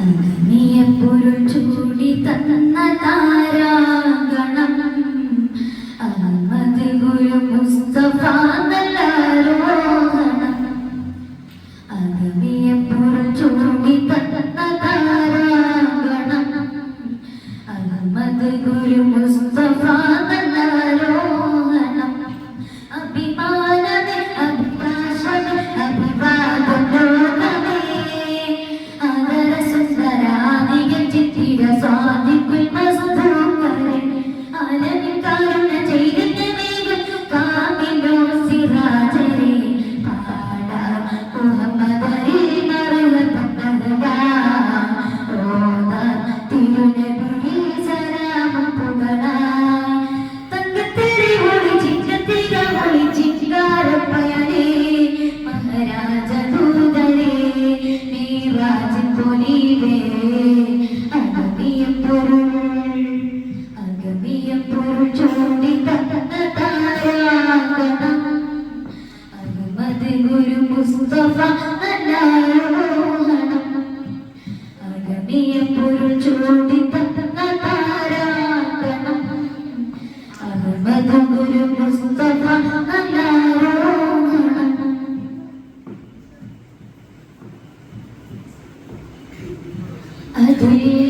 അനനിയ പൊരുൾ ചൂടി തന്ന താരാഗണം അഹമ്മദ് ഗുരു മുസ്തഫ നല്ലാരോഹണം അനനിയ പൊരുൾ ചൂടി തന്ന താരാഗണം അഹമ്മദ് ഗുരു മുസ്തഫ നല്ലാരോഹണം Amén. I do.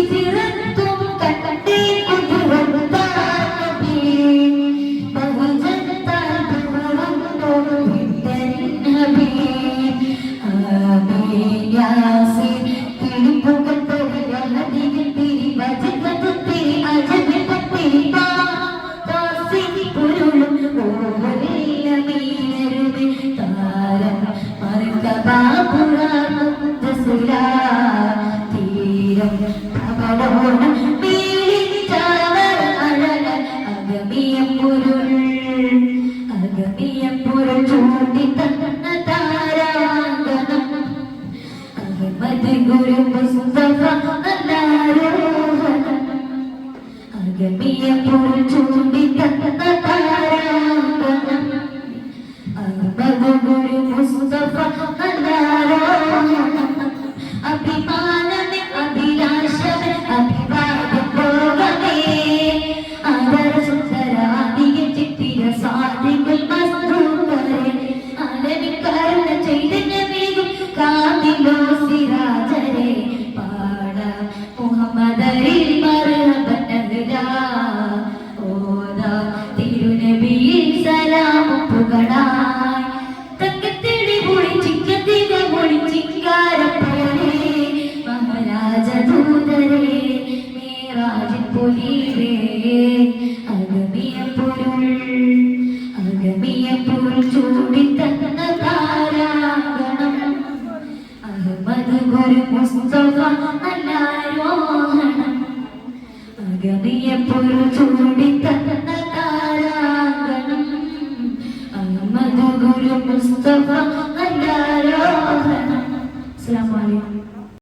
দিতে ada uangnya പരന്ന ചൈതന്യമേകും കാത്തിലോ സിരാജരെ. പാട മുഹമ്മദരി മറബനഗരാ ഓദ തിരുനബിയിൽ സലാമു പുകടാ. നല്ലാരോഹണം അഗതിയെപ്പൊരു ചൂടി തന്ന താരാഗണം അഹമ്മദ് ഗുരു മുസ്തഫ